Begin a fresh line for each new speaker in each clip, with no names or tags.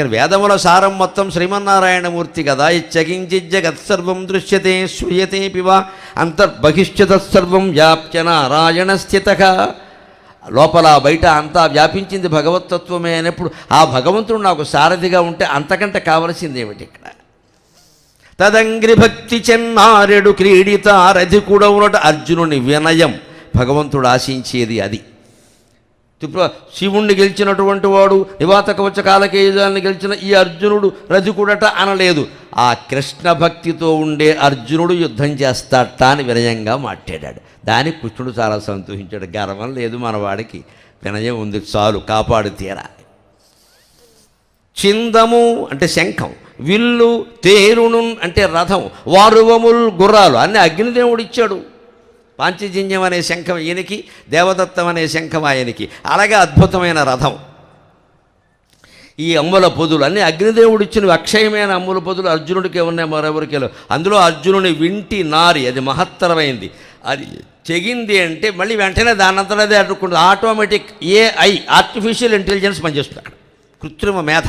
అందుకని వేదముల సారం మొత్తం శ్రీమన్నారాయణమూర్తి కదా. ఇచ్చగించి జగత్సర్వం దృశ్యతే శ్రూయతే పివ అంతర్బహిష్యతత్సర్వం వ్యాప్య నారాయణ స్థిత. లోపల బయట అంతా వ్యాపించింది భగవతత్వమే అనేప్పుడు ఆ భగవంతుడు నాకు సారథిగా ఉంటే అంతకంటే కావలసింది ఏమిటి ఇక్కడ? తదంగ్రి భక్తి చెన్నారెడు క్రీడితారథి కూడా ఉన్నట్టు అర్జునుని వినయం. భగవంతుడు ఆశించేది అది. త్రిపుర శివుణ్ణి గెలిచినటువంటి వాడు నివాత కవచ కాలకేయాన్ని గెలిచిన ఈ అర్జునుడు రధికుడట అనలేదు. ఆ కృష్ణ భక్తితో ఉండే అర్జునుడు యుద్ధం చేస్తాట అని వినయంగా మాట్లాడాడు. దానికి కృష్ణుడు చాలా సంతోషించాడు. గర్వం లేదు మనవాడికి. వినయం ఉంది. చాలు కాపాడు తీరా. చిందము అంటే శంఖం విల్లు తేరును అంటే రథం వారువముల్ గుర్రాలు అన్ని అగ్నిదేవుడు ఇచ్చాడు. పాంచజన్యం అనే శంఖం ఈయనకి దేవదత్తం అనే శంఖం ఆయనకి. అలాగే అద్భుతమైన రథం. ఈ అమ్ముల పొదులు అన్ని అగ్నిదేవుడు ఇచ్చిన అక్షయమైన అమ్ముల పొదులు అర్జునుడికి ఉన్నాయి మరెవరికి అందులో అర్జునుని వింటి నారి అది మహత్తరమైంది. అది చెగింది అంటే మళ్ళీ వెంటనే దానంతట అదే అడ్డుకుంటుంది ఆటోమేటిక్ ఏఐ ఆర్టిఫిషియల్ ఇంటెలిజెన్స్ పనిచేస్తుంది అక్కడ. కృత్రిమ మేధ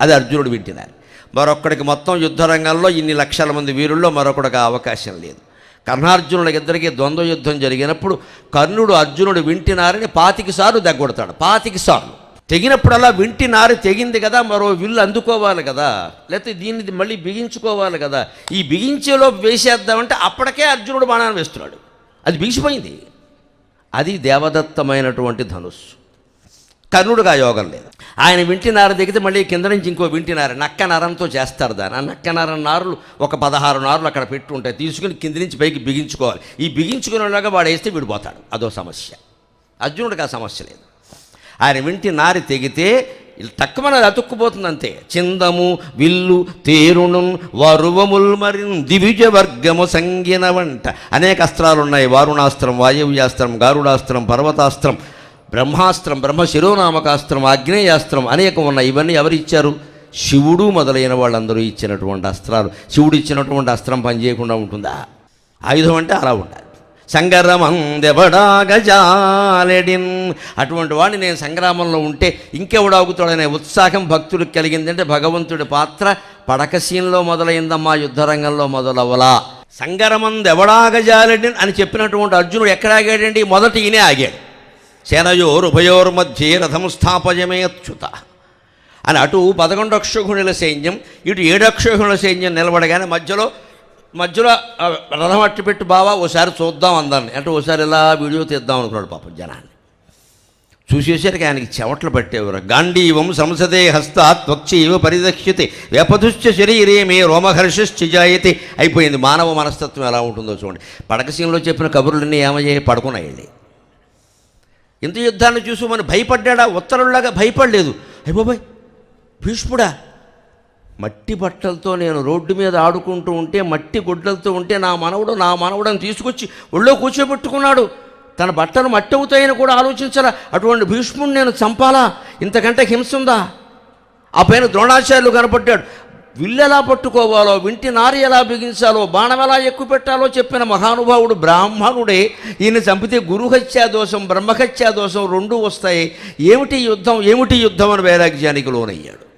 అది అర్జునుడు వింటినారి మరొక్కడికి మొత్తం యుద్ధ రంగంలో ఇన్ని లక్షల మంది వీరుల్లో మరొకడికి అవకాశం లేదు. కర్ణార్జునుడు ఇద్దరికి ద్వంద్వ యుద్ధం జరిగినప్పుడు కర్ణుడు అర్జునుడు వింటినారని పాతికి సార్లు దగ్గొడతాడు. పాతికి సార్లు. తెగినప్పుడల్లా వింటి నారు తెగింది కదా మరో విల్లు అందుకోవాలి కదా లేకపోతే దీన్ని మళ్ళీ బిగించుకోవాలి కదా. ఈ బిగించేలో వేసేద్దామంటే అప్పటికే అర్జునుడు బాణాన్ని వేస్తున్నాడు. అది బిగిసిపోయింది. అది దేవదత్తమైనటువంటి ధనుస్సు. కర్ణుడిగా యోగం లేదు. ఆయన వింటి నార దిగితే మళ్ళీ కింద నుంచి ఇంకో వింటి నార నక్క నరంతో చేస్తారు దాన్ని. ఆ నక్క నరం నారులు ఒక పదహారు నారులు అక్కడ పెట్టి ఉంటాయి. తీసుకుని కింద నుంచి పైకి బిగించుకోవాలి. ఈ బిగించుకునేలాగా వాడు వేస్తే విడిపోతాడు. అదో సమస్య. అర్జునుడికి ఆ సమస్య లేదు. ఆయన వింటి నారి తెగితే తక్కువ అతుక్కుపోతుంది అంతే. చిందము విల్లు తేరును వరువముల్ మరిన్ దివిజ వర్గము సంగిన వంట. అనేక అస్త్రాలు ఉన్నాయి వారుణాస్త్రం వాయవ్యాస్త్రం గారుడాస్త్రం పర్వతాస్త్రం. బ్రహ్మాస్త్రం బ్రహ్మ శిరోనామకాస్త్రం ఆగ్నేయాస్త్రం అనేకం ఉన్నాయి ఇవన్నీ ఎవరు ఇచ్చారు? శివుడు మొదలైన వాళ్ళందరూ ఇచ్చినటువంటి అస్త్రాలు. శివుడు ఇచ్చినటువంటి అస్త్రం పనిచేయకుండా ఉంటుందా? ఆయుధం అంటే అలా ఉండాలి. సంగరమందెవడాగజాలెడిన్. అటువంటి వాడిని నేను సంగ్రామంలో ఉంటే ఇంకెవడాగుతాడనే ఉత్సాహం భక్తులకు కలిగిందంటే భగవంతుడి పాత్ర పడకసీన్లో మొదలైందమ్మా యుద్ధరంగంలో మొదలవలా సంగరమందెవడాగజాలెడిన్ అని చెప్పినటువంటి అర్జునుడు ఎక్కడ ఆగాడండి? మొదట ఈయనే ఆగాడు. సేనయోరుభయోర్మధ్యే రథం స్థాపయమేచ్యుత అని అటు పదకొండు అక్షోహిణుల సైన్యం ఇటు ఏడు అక్షోహిణుల సైన్యం నిలబడగానే మధ్యలో మధ్యలో రథం అట్టు పెట్టి బావా ఓసారి చూద్దాం అందాన్ని అంటే ఓసారి ఇలా వీడియో తీద్దాం అనుకున్నాడు పాపం జనాన్ని. చూసేసరికి ఆయనకి చెవట్లు పట్టేవారు. గాంధీవం సంసదే హస్తాత్ త్వక్షీవ పరిదక్ష్యతే వ్యపదుశ్చ శరీరే మే రోమహర్షశ్చిజాయతే అయిపోయింది మానవ మనస్తత్వం ఎలా ఉంటుందో చూడండి. పడకసీన్లో చెప్పిన కబుర్లన్నీ ఏమయ్యాయి? పడుకున్నాయండి. ఇంత యుద్ధాన్ని చూసి మన భయపడ్డా ఉత్తరులాగా భయపడలేదు. అయిపోబాయ్ భీష్ముడా మట్టి బట్టలతో నేను రోడ్డు మీద ఆడుకుంటూ ఉంటే మట్టి గుడ్డలతో ఉంటే నా మనవడు నా మనవడని తీసుకొచ్చి ఒళ్ళో కూర్చోబెట్టుకున్నాడు. తన బట్టలు మట్టి అవుతాయని కూడా ఆలోచించరా? అటువంటి భీష్ముడిని నేను చంపాలా? ఇంతకంటే హింస ఉందా? ఆ పైన ద్రోణాచార్యులు కనపడ్డాడు. విల్లు ఎలా పట్టుకోవాలో వింటి నారి ఎలా బిగించాలో బాణం ఎలా ఎక్కువ పెట్టాలో చెప్పిన మహానుభావుడు బ్రాహ్మణుడే. ఈయన చంపితే గురుహత్యా దోషం బ్రహ్మహత్యా దోషం రెండూ వస్తాయి. ఏమిటి యుద్ధం? ఏమిటి యుద్ధం అని వైరాగ్యానికి లోనయ్యాడు.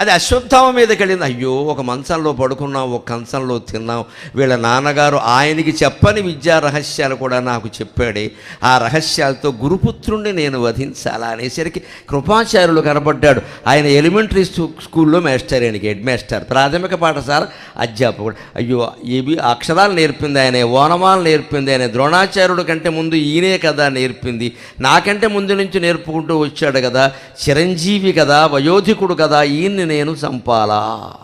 అది అశ్వత్థామ మీదకి వెళ్ళింది అయ్యో ఒక మంచంలో పడుకున్నాం ఒక కంచంలో తిన్నాం. వీళ్ళ నాన్నగారు ఆయనకి చెప్పని విద్యా రహస్యాలు కూడా నాకు చెప్పాడే. ఆ రహస్యాలతో గురుపుత్రుణ్ణి నేను వధించాలా అనేసరికి కృపాచార్యులు కనబడ్డాడు ఆయన ఎలిమెంటరీ స్కూ స్కూల్లో మాస్టర్ ఆయనకి హెడ్ మాస్టర్ ప్రాథమిక పాఠశాల అధ్యాపకుడు. అయ్యో ఇవి అక్షరాలు నేర్పింది ఆయన ఓనమాలు నేర్పింది ఆయన ద్రోణాచార్యుడు కంటే ముందు ఈయనే కదా నేర్పింది. నాకంటే ముందు నుంచి నేర్పుకుంటూ వచ్చాడు కదా. చిరంజీవి కదా వయోధికుడు కదా ఈయన్ని నేను చంపాలా?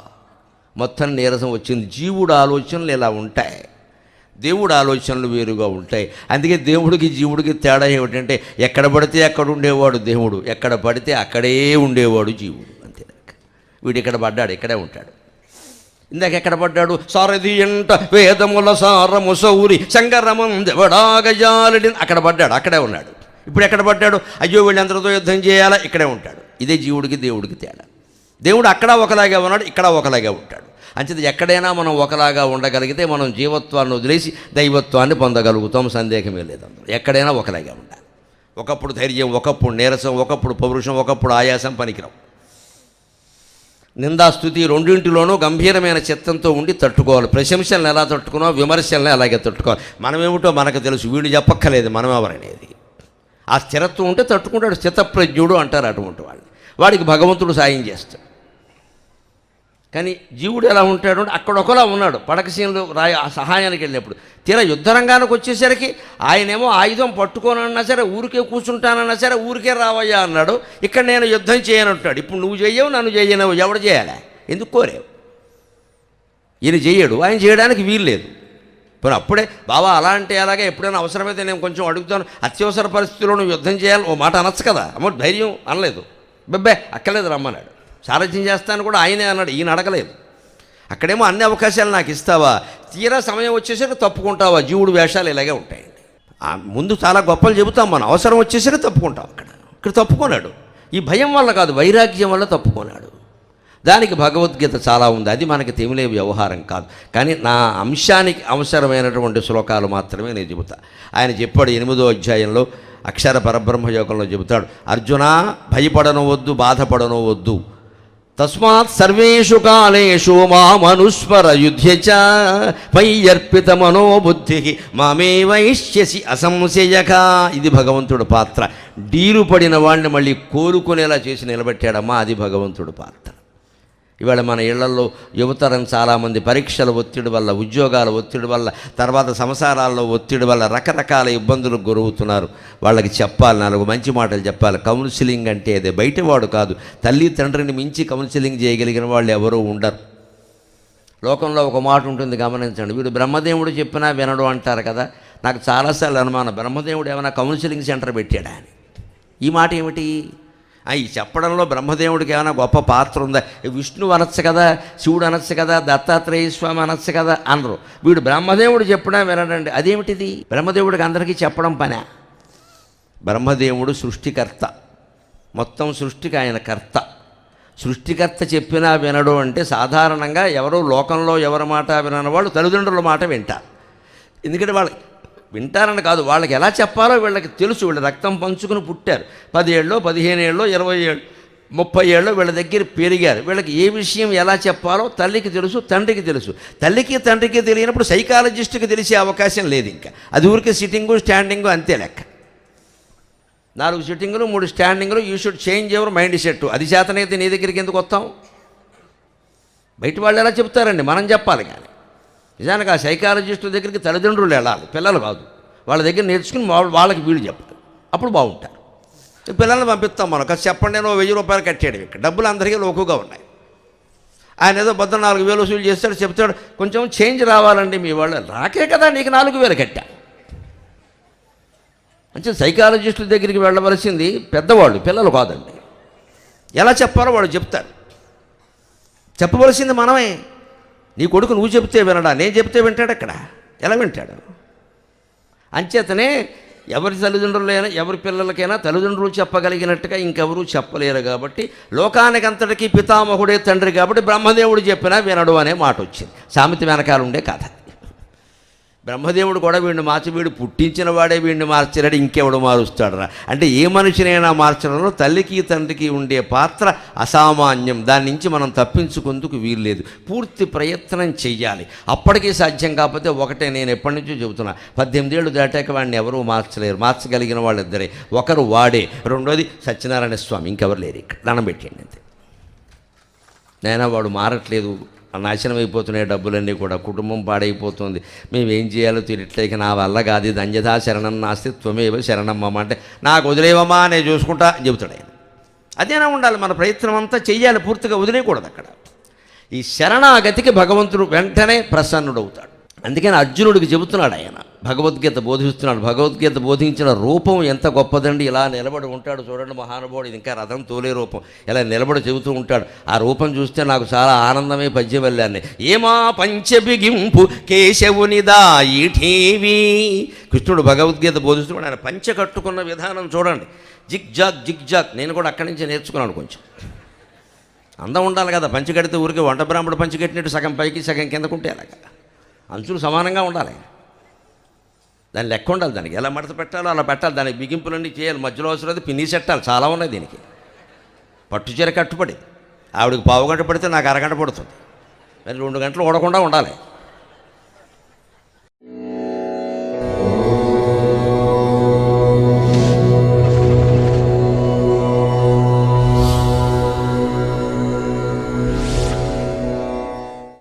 మొత్తం నీరసం వచ్చింది. జీవుడు ఆలోచనలు ఇలా ఉంటాయి. దేవుడు ఆలోచనలు వేరుగా ఉంటాయి. అందుకే దేవుడికి జీవుడికి తేడా ఏమిటంటే ఎక్కడ పడితే అక్కడ ఉండేవాడు దేవుడు ఎక్కడ పడితే అక్కడే ఉండేవాడు జీవుడు. అంతే వీడు ఇక్కడ పడ్డాడు ఇక్కడే ఉంటాడు. ఇందాక ఎక్కడ పడ్డాడు? సారథి ఎంట వేదముల సారము సౌరి శంకరమం దేవడాగజాలడి అక్కడ పడ్డాడు అక్కడే ఉన్నాడు. ఇప్పుడు ఎక్కడ పడ్డాడు? అయ్యో వీళ్ళందరితో యుద్ధం చేయాలా? ఇక్కడే ఉంటాడు. ఇదే జీవుడికి దేవుడికి తేడా. దేవుడు అక్కడ ఒకలాగే ఉన్నాడు ఇక్కడ ఒకలాగే ఉంటాడు. అంచేది ఎక్కడైనా మనం ఒకలాగా ఉండగలిగితే మనం జీవత్వాన్ని వదిలేసి దైవత్వాన్ని పొందగలుగుతాం సందేహమే లేదు అందులో. ఎక్కడైనా ఒకలాగే ఉండాలి. ఒకప్పుడు ధైర్యం ఒకప్పుడు నీరసం ఒకప్పుడు పౌరుషం ఒకప్పుడు ఆయాసం పనికిరావు. నిందాస్తుతి రెండింటిలోనూ గంభీరమైన చిత్తంతో ఉండి తట్టుకోవాలి. ప్రశంసలను ఎలా తట్టుకున్నావు విమర్శలను అలాగే తట్టుకోవాలి. మనమేమిటో మనకు తెలుసు వీడు చెప్పక్కలేదు మనం ఎవరనేది ఆ స్థిరత్వం ఉంటే తట్టుకుంటాడు స్థితప్రజ్ఞుడు అంటారు అటువంటి వాడిని. వాడికి భగవంతుడు సాయం చేస్తాడు. కానీ జీవుడు ఎలా ఉంటాడు అంటే అక్కడ ఒకలా ఉన్నాడు. పడకసీనలో రాయ ఆ సహాయానికి వెళ్ళినప్పుడు. తీరా యుద్ధరంగానికి వచ్చేసరికి ఆయనేమో ఆయుధం పట్టుకోనన్నా సరే ఊరికే కూర్చుంటానన్నా సరే ఊరికే రావయ్యా అన్నాడు. ఇక్కడ నేను యుద్ధం చేయనంటాడు ఇప్పుడు నువ్వు చేయవు నన్ను చేయనవు ఎవడు చేయాలి? ఎందుకు కోరేవు? ఈయన చేయడు. ఆయన చేయడానికి వీలు లేదు. పోనీ అప్పుడే బావా అలా అంటే అలాగే ఎప్పుడైనా అవసరమైతే నేను కొంచెం అడుగుతాను. అత్యవసర పరిస్థితుల్లో నువ్వు యుద్ధం చేయాలి. ఓ మాట అనొచ్చు కదా. అమ్మ ధైర్యం అనలేదు. బెబ్బే అక్కర్లేదు రమ్మన్నాడు. సారథ్యం చేస్తాను కూడా ఆయనే అన్నాడు. ఈయన అడగలేదు. అక్కడేమో అన్ని అవకాశాలు నాకు ఇస్తావా? తీరా సమయం వచ్చేసరికి తప్పుకుంటావా? జీవుడు వేషాలు ఇలాగే ఉంటాయండి ముందు చాలా గొప్పలు చెబుతాం మనం. అవసరం వచ్చేసరికి తప్పుకుంటాం అక్కడ. ఇక్కడ తప్పుకున్నాడు ఈ భయం వల్ల కాదు వైరాగ్యం వల్ల తప్పుకున్నాడు దానికి భగవద్గీత చాలా ఉంది. అది మనకి తెమిలే వ్యవహారం కాదు. కానీ నా అంశానికి అవసరమైనటువంటి శ్లోకాలు మాత్రమే నేను చెబుతా. ఆయన చెప్పాడు ఎనిమిదో అధ్యాయంలో అక్షర పరబ్రహ్మ యోగంలో చెబుతాడు అర్జున భయపడను వద్దు బాధపడను వద్దు తస్మాత్ సర్వేషు కాలేషు మామనుస్మర యుధ్య పైయర్పిత మనోబుద్ధి మామే వైశ్యసి అసంశయక. ఇది భగవంతుడు పాత్ర. డీలు పడిన వాడిని మళ్ళీ కోరుకునేలా చేసి నిలబెట్టాడమ్మా అది భగవంతుడు పాత్ర. ఇవాళ మన ఇళ్ళలో యువతరం చాలామంది పరీక్షల ఒత్తిడి వల్ల ఉద్యోగాల ఒత్తిడి వల్ల తర్వాత సంసారాల్లో ఒత్తిడి వల్ల రకరకాల ఇబ్బందులకు గురవుతున్నారు. వాళ్ళకి చెప్పాలి నాలుగు మంచి మాటలు చెప్పాలి. కౌన్సిలింగ్ అంటే అదే బయటవాడు కాదు. తల్లి తండ్రిని మించి కౌన్సిలింగ్ చేయగలిగిన వాళ్ళు ఎవరూ ఉండరు. లోకంలో ఒక మాట ఉంటుంది గమనించండి. వీడు బ్రహ్మదేవుడు చెప్పినా వినడు అంటారు కదా. నాకు చాలాసార్లు అనుమానం బ్రహ్మదేవుడు ఏమైనా కౌన్సిలింగ్ సెంటర్ పెట్టాడా అని. ఈ మాట ఏమిటి? ఈ చెప్పడంలో బ్రహ్మదేవుడికి ఏమైనా గొప్ప పాత్ర ఉందా? విష్ణు విష్ణువు అనొచ్చు కదా శివుడు అనొచ్చు కదా దత్తాత్రేయ స్వామి అనొచ్చు కదా అనరు. వీడు బ్రహ్మదేవుడు చెప్పడం వినడండి. అదేమిటిది? బ్రహ్మదేవుడికి అందరికీ చెప్పడం పనే. బ్రహ్మదేవుడు సృష్టికర్త. మొత్తం సృష్టికి ఆయన కర్త. సృష్టికర్త చెప్పినా వినడు అంటే సాధారణంగా ఎవరు లోకంలో ఎవరి మాట వినని వాళ్ళు తల్లిదండ్రుల మాట వింటారు. ఎందుకంటే వాళ్ళు వింటారని కాదు. వాళ్ళకి ఎలా చెప్పాలో వీళ్ళకి తెలుసు. వీళ్ళు రక్తం పంచుకుని పుట్టారు. పది పదిహేను ఏళ్ళో ఇరవై ఏళ్ళు ముప్పై ఏళ్ళు వీళ్ళ దగ్గర పెరిగారు. వీళ్ళకి ఏ విషయం ఎలా చెప్పాలో తల్లికి తెలుసు తండ్రికి తెలుసు. తల్లికి తండ్రికి తెలియనప్పుడు సైకాలజిస్ట్కి తెలిసే అవకాశం లేదు ఇంకా. అది ఊరికి సిట్టింగు స్టాండింగు అంతే లెక్క. నాలుగు సిట్టింగులు మూడు స్టాండింగులు యూ షుడ్ చేంజ్ ఎవరు మైండ్ సెట్. అది చేతనైతే నీ దగ్గరికి ఎందుకు వస్తాం? బయట వాళ్ళు ఎలా చెప్తారండి? మనం చెప్పాలి కానీ. నిజానికి ఆ సైకాలజిస్టుల దగ్గరికి తల్లిదండ్రులు వెళ్ళాలి. పిల్లలు కాదు. వాళ్ళ దగ్గర నేర్చుకుని వాళ్ళకి వీళ్ళు చెప్పాలి అప్పుడు బాగుంటారు. పిల్లల్ని పంపిస్తాం మనం. కాస్త చెప్పండి నేను వెయ్యి రూపాయలు కట్టేయడం ఇక్కడ. డబ్బులు అందరికీ లోకుగా ఉన్నాయి. ఆయన ఏదో బద్ద నాలుగు వేలు వసూలు చేస్తాడు చెప్తాడు. కొంచెం చేంజ్ రావాలండి మీ వాళ్ళు. రాకే కదా నీకు నాలుగు వేలు కట్టా. అంటే సైకాలజిస్టుల దగ్గరికి వెళ్ళవలసింది పెద్దవాళ్ళు పిల్లలు కాదండి. ఎలా చెప్పాలో వాళ్ళు చెప్తారు. చెప్పవలసింది మనమే. నీ కొడుకు నువ్వు చెప్తే వినడా నేను చెప్తే వింటాడు అక్కడ. ఎలా వింటాడు? అంచేతనే ఎవరి తల్లిదండ్రులైనా ఎవరి పిల్లలకైనా తల్లిదండ్రులు చెప్పగలిగినట్టుగా ఇంకెవరూ చెప్పలేరు కాబట్టి లోకానికంతటికీ పితామహుడే తండ్రి కాబట్టి బ్రహ్మదేవుడు చెప్పినా వినడు అనే మాట వచ్చింది సామెత వెనకాల ఉండే కథ. బ్రహ్మదేవుడు కూడా వీడిని మార్చి వీడు పుట్టించిన వాడే వీడిని మార్చాడు ఇంకెవడు మారుస్తాడరా? అంటే ఏ మనిషినైనా మార్చడంలో తల్లికి తండ్రికి ఉండే పాత్ర అసామాన్యం. దాని నుంచి మనం తప్పించుకుందుకు వీల్లేదు. పూర్తి ప్రయత్నం చెయ్యాలి. అప్పటికీ సాధ్యం కాకపోతే ఒకటే నేను ఎప్పటి నుంచో చెబుతున్నా. పద్దెనిమిది ఏళ్ళు దాటాక వాడిని ఎవరూ మార్చలేరు. మార్చగలిగిన వాళ్ళిద్దరే. ఒకరు వాడే. రెండోది సత్యనారాయణ స్వామి. ఇంకెవరు లేరు ఇక్కడ. దండం పెట్టండి అంతే. నైనా వాడు మారట్లేదు. నాశనం అయిపోతున్నాయి డబ్బులన్నీ కూడా. కుటుంబం పాడైపోతుంది. మేము ఏం చేయాలో తెలియట్లేక నా వల్ల కాదు. ఇది శరణం నాస్తి త్వమేవ శరణమ్మ అంటే నాకు వదిలేవమ్మా నేను చూసుకుంటా అని చెబుతాడు ఆయన. అదేనా ఉండాలి. మన ప్రయత్నం అంతా చెయ్యాలి. పూర్తిగా వదిలేయకూడదు అక్కడ. ఈ శరణాగతికి భగవంతుడు వెంటనే ప్రసన్నుడవుతాడు. అందుకని అర్జునుడికి చెబుతున్నాడు ఆయన భగవద్గీత బోధిస్తున్నాడు. భగవద్గీత బోధించిన రూపం ఎంత గొప్పదండి. ఇలా నిలబడి ఉంటాడు చూడండి మహానుభావుడు ఇది ఇంకా రథం తోలే రూపం. ఇలా నిలబడి చెబుతూ ఉంటాడు. ఆ రూపం చూస్తే నాకు చాలా ఆనందమే పద్యం వెళ్ళాను ఏమా పంచబిగింపు కేశవునిదా ఈఠీవి కృష్ణుడు భగవద్గీత బోధిస్తున్నాడు. ఆయన పంచ కట్టుకున్న విధానం చూడండి. జిగ్ జాగ్ జిగ్ జాగ్ నేను కూడా అక్కడి నుంచి నేర్చుకున్నాను కొంచెం. అందం ఉండాలి కదా పంచి కడితే ఊరికి వంట బ్రాహ్మడు పంచి కట్టినట్టు సగం పైకి సగం కిందకుంటే అలాగా అంచులు సమానంగా ఉండాలి. దాని లెక్క ఉండాలి దానికి. ఎలా మడత పెట్టాలో అలా పెట్టాలి. దానికి బిగింపులన్నీ చేయాలి. మధ్యలో అవసరం పిన్ని సెట్టాలి. చాలా ఉన్నాయి దీనికి. పట్టు చీర కట్టుబడి. ఆవిడకి పావు గంట పడితే నాకు అరగంట పడుతుంది. మరి రెండు గంటలు ఓడకుండా ఉండాలి.